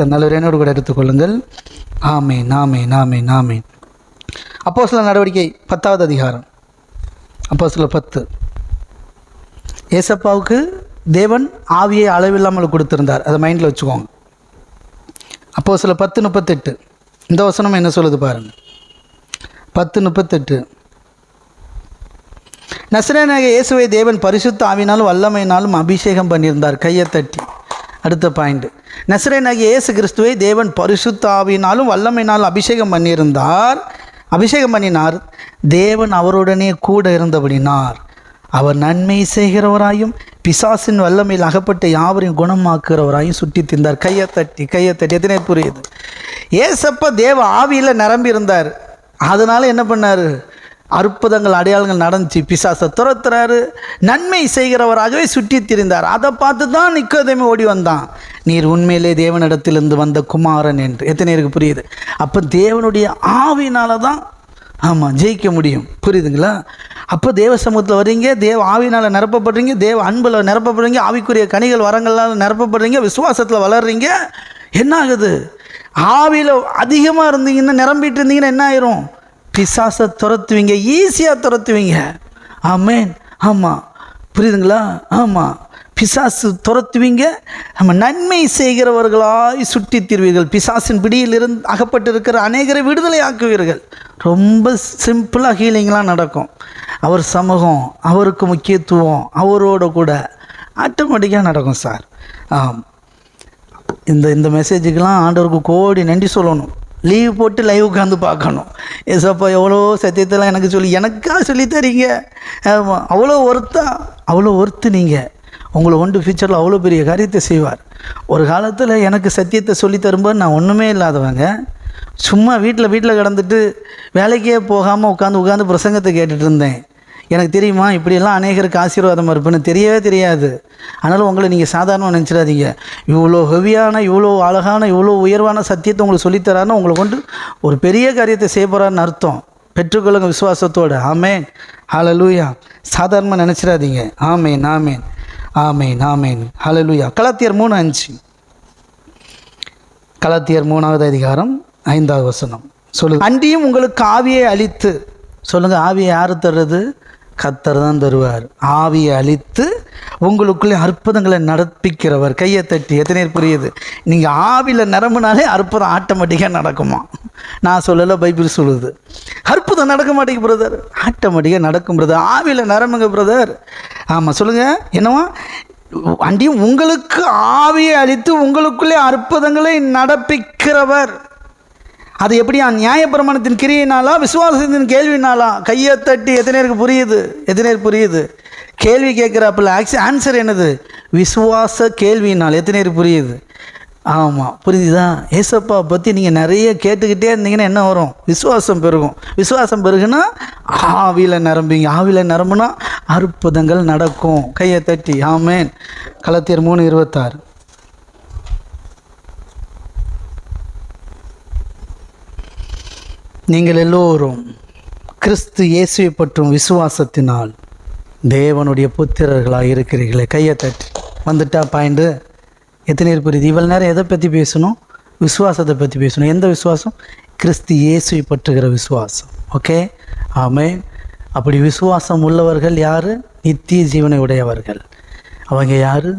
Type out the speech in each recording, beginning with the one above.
கத்த கூட எடுத்துக்கொள்ளுங்கள். ஆமே நாமே நாமே நாமே அப்போ சில நடவடிக்கை பத்தாவது அதிகாரம். அப்போ சில பத்து. ஏசப்பாவுக்கு தேவன் ஆவியை அளவில்லாமல் கொடுத்திருந்தார். அதை மைண்டில் வச்சுக்கோங்க. அப்போ சில பத்து முப்பத்தெட்டு. இந்த வசனம் என்ன சொல்லுது பாருங்கள் பத்து முப்பத்தெட்டு. நசரேனாக இயேசுவை தேவன் பரிசுத்த ஆவினாலும் வல்லமையினாலும் அபிஷேகம் பண்ணியிருந்தார். கையை தட்டி. அடுத்த பாயிண்ட் நசரேனாகிய இயேசு கிறிஸ்துவை தேவன் பரிசுத்தாவினாலும் வல்லமையினாலும் அபிஷேகம் பண்ணியிருந்தார். அபிஷேகம் பண்ணினார். தேவன் அவருடனே கூட இருந்தபடினார் அவர் நன்மை செய்கிறவராயும் பிசாசின் வல்லமையில் அகப்பட்ட யாவரையும் குணமாக்குகிறவராயும் சுட்டி திந்தார். கையை தட்டி கையை தட்டி. எத்தனை புரியுது? ஏசப்ப தேவ ஆவியில் நிரம்பி இருந்தார் அதனால் என்ன பண்ணார்? அற்புதங்கள் அடையாளங்கள் நடந்துச்சு. பிசாசை துரத்துறாரு. நன்மை செய்கிறவராகவே சுற்றி திரிந்தார் அதை பார்த்து தான் நிக்கோதேமி ஓடி வந்தான். நீர் உண்மையிலே தேவனிடத்திலிருந்து வந்த குமாரன் என்று. எத்தனை இருக்கு புரியுது? அப்போ தேவனுடைய ஆவினால தான் ஆமாம் ஜெயிக்க முடியும். புரியுதுங்களா? அப்போ தேவ சமூகத்தில் வர்றீங்க தேவ ஆவினால் நிரப்பப்படுறீங்க தேவ அன்பில் நிரப்பப்படுறீங்க ஆவிக்குரிய கனிகள் வரங்களால் நிரப்பப்படுறீங்க விசுவாசத்தில் வளர்றீங்க. என்ன ஆகுது ஆவியில் அதிகமாக இருந்தீங்கன்னா நிரம்பிட்டு இருந்தீங்கன்னா என்ன ஆயிரும்? பிசாசை துரத்துவீங்க ஈஸியாக துரத்துவீங்க. ஆமேன். ஆமாம் புரியுதுங்களா? ஆமாம் பிசாசு துரத்துவீங்க நம்ம நன்மை செய்கிறவர்களாய் சுட்டி தீர்வீர்கள். பிசாசின் பிடியில் இருந்து அகப்பட்டிருக்கிற அநேகரை விடுதலை ஆக்குவீர்கள் ரொம்ப சிம்பிளாக ஹீலிங்லாம் நடக்கும். அவர் சமூகம் அவருக்கு முக்கியத்துவம் அவரோட கூட ஆட்டோமேட்டிக்காக நடக்கும் சார். ஆம். இந்த இந்த மெசேஜுக்கெலாம் ஆண்டவருக்கு கோடி நன்றி சொல்லணும். லீவ் போட்டு லைவ் உட்காந்து பார்க்கணும். ஏசப்பா எவ்வளோ சத்தியத்தெல்லாம் எனக்கு சொல்லி எனக்காக சொல்லி தரீங்க? ஆமாம் அவ்வளோ ஒருத்தா அவ்வளோ ஒர்த்து நீங்கள் உங்களை ஒன்று ஃபியூச்சரில் அவ்வளோ பெரிய காரியத்தை செய்வார். ஒரு காலத்தில் எனக்கு சத்தியத்தை சொல்லி தரும்போது நான் ஒன்றுமே இல்லாதவங்க. சும்மா வீட்டில் வீட்டில் கிடந்துட்டு வேலைக்கே போகாமல் உட்காந்து உட்காந்து பிரசங்கத்தை கேட்டுட்டு இருந்தேன். எனக்கு தெரியுமா? இப்படியெல்லாம் அநேகருக்கு ஆசீர்வாதமாக இருப்பேன்னு தெரியவே தெரியாது. அதனால் உங்களை நீங்கள் சாதாரணமாக நினச்சிடாதீங்க. இவ்வளோ ஹெவியான இவ்வளோ அழகான இவ்வளோ உயர்வான சத்தியத்தை உங்களுக்கு சொல்லித்தரான்னு உங்களை கொண்டு ஒரு பெரிய காரியத்தை செய்ய போகிறான்னு அர்த்தம். பெற்றுக்கொள்ளுங்க விசுவாசத்தோடு. ஆமேன். ஹலலூயா சாதாரணமாக நினச்சிடாதீங்க. ஆமேன் ஆமேன். ஆமேன் ஆமேன். ஹலலூயா கலாத்தியர் மூணு அஞ்சு. கலாத்தியர் மூணாவது அதிகாரம் ஐந்தாவது வசனம். சொல்லுங்க அன்றியும் உங்களுக்கு ஆவியை அளித்து சொல்லுங்கள் ஆவியை யார் தர்றது கத்தர் தான் தருவார். ஆவியை அழித்து உங்களுக்குள்ளே அற்புதங்களை நடப்பிக்கிறவர். கையை தட்டி எத்தனை புரியுது? நீங்கள் ஆவியில் நிரம்பினாலே அற்புதம் ஆட்டோமேட்டிக்காக நடக்குமா? நான் சொல்லலை பைபிள் சொல்லுது. அற்புதம் நடக்க மாட்டேங்குது பிரதர் ஆட்டோமேட்டிக்காக நடக்கும் பிரதர் ஆவியில் நிரம்புங்க பிரதர் ஆமாம் சொல்லுங்கள் என்னவா? அண்டியும் உங்களுக்கு ஆவியை அளித்து உங்களுக்குள்ளே அற்புதங்களை நடப்பிக்கிறவர். அது எப்படியா? நியாயப்பிரமாணத்தின் கிரியினாலா விசுவாசத்தின் கேள்வினாலா கையை தட்டி எத்தனை பேருக்கு புரியுது? எத்தனை புரியுது? கேள்வி கேட்குறாப்புல ஆக்சி ஆன்சர் என்னது? விசுவாச கேள்வினால் எத்தனை பேர் புரியுது? ஆமாம் புரியுதா ஏசப்பா பற்றி நீங்கள் நிறைய கேட்டுக்கிட்டே இருந்தீங்கன்னா என்ன வரும்? விசுவாசம் பெருகும். விசுவாசம் பெருகுன்னா ஆவியில் நிரம்பிங்க ஆவியில் நிரம்புனா அற்புதங்கள் நடக்கும். கையை தட்டி ஆமேன். கலத்தியர் மூணு இருபத்தாறு. நீங்கள் எல்லோரும் கிறிஸ்து இயேசுவை பற்றும் விசுவாசத்தினால் தேவனுடைய புத்திரர்களாக இருக்கிறீர்களே. கையை தட்டி. வந்துட்டா பாயிண்டு. எத்தனை பேர் புரியுது? இவ்வளோ நேரம் எதை பற்றி பேசணும்? விசுவாசத்தை பற்றி பேசணும். எந்த விசுவாசம்? கிறிஸ்து இயேசுவை பற்றுகிற விசுவாசம். ஓகே? ஆமே அப்படி விசுவாசம் உள்ளவர்கள் யார்? நித்திய ஜீவனை உடையவர்கள். அவங்க யார்?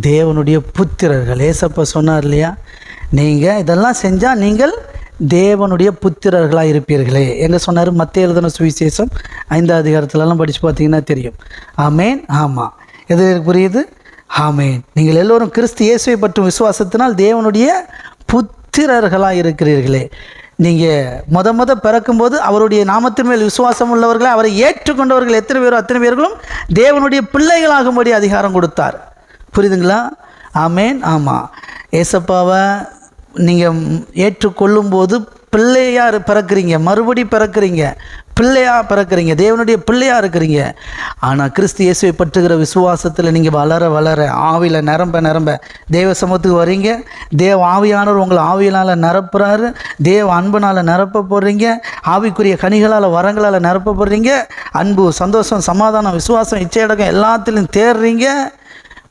தேவனுடைய புத்திரர்கள். ஏசப்பா சொன்னார் இல்லையா? நீங்கள் இதெல்லாம் செஞ்சால் நீங்கள் தேவனுடைய புத்திரர்களாக இருப்பீர்களே எங்கே சொன்னார். மத்திய எழுதின சுவிசேஷம் ஐந்தாவது அதிகாரத்துலலாம் படித்து பார்த்தீங்கன்னா தெரியும். ஆமேன் ஆமாம் எது எனக்கு புரியுது? ஆமேன். நீங்கள் எல்லோரும் கிறிஸ்து இயேசுவை பற்றும் விசுவாசத்தினால் தேவனுடைய புத்திரர்களாக இருக்கிறீர்களே. நீங்கள் முத முத பிறக்கும்போது அவருடைய நாமத்தின் மேல் விசுவாசம் உள்ளவர்களை அவரை ஏற்றுக்கொண்டவர்கள் எத்தனை பேரும் அத்தனை பேர்களும் தேவனுடைய பிள்ளைகளாகும்படி அதிகாரம் கொடுத்தார். புரியுதுங்களா? ஆமேன் ஆமாம் ஏசப்பாவை நீங்கள் ஏற்றுக்கொள்ளும்போது பிள்ளையாக பிறக்கிறீங்க. மறுபடி பிறக்கிறீங்க. பிள்ளையாக பிறக்கிறீங்க. தேவனுடைய பிள்ளையாக இருக்கிறீங்க. ஆனால் கிறிஸ்து இயேசுவை பற்றுகிற விசுவாசத்தில் நீங்கள் வளர வளர ஆவியில் நிரம்ப நிரம்ப தேவ சமத்துக்கு வரீங்க. தேவ ஆவியானவர் உங்களை ஆவியினால் நிரப்புறாரு. தேவ அன்பினால் நிரப்ப போடுறீங்க ஆவிக்குரிய கனிகளால் வரங்களால் நிரப்ப போடுறீங்க அன்பு சந்தோஷம் சமாதானம் விசுவாசம் இச்சையடக்கம் எல்லாத்துலேயும் தேடுறீங்க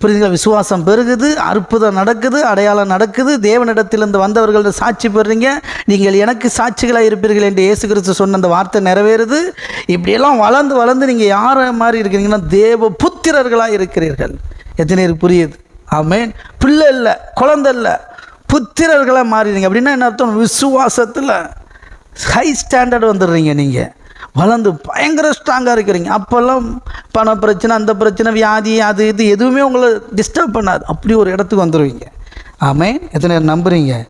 புரியுதுங்களா விசுவாசம் பெருகுது அற்புதம் நடக்குது அடையாளம் நடக்குது. தேவனிடத்திலிருந்து வந்தவர்கள்ட்ட சாட்சி பெறுறீங்க. நீங்கள் எனக்கு சாட்சிகளாக இருப்பீர்கள் என்று இயேசு கிறிஸ்து சொன்ன அந்த வார்த்தை நிறைவேறுது. இப்படியெல்லாம் வளர்ந்து வளர்ந்து நீங்கள் யாரை மாதிரி இருக்கிறீங்கன்னா தேவ புத்திரர்களாக இருக்கிறீர்கள். எத்தனை பேருக்கு புரியுது? ஆமேன். பிள்ளை இல்லை குழந்தை இல்லை புத்திரர்களாக மாறிடுங்க அப்படின்னா என்ன அர்த்தம்? விசுவாசத்தில் ஹை ஸ்டாண்டர்ட் வந்துடுறீங்க நீங்கள் வளர்ந்து பயங்கர ஸ்ட்ராங்காக இருக்கிறீங்க. அப்போல்லாம் பண பிரச்சனை அந்த பிரச்சனை வியாதி அது இது எதுவுமே உங்களை டிஸ்டர்ப் பண்ணாது. அப்படி ஒரு இடத்துக்கு வந்துடுவீங்க ஆமே எத்தனை பேர் நம்புறீங்க?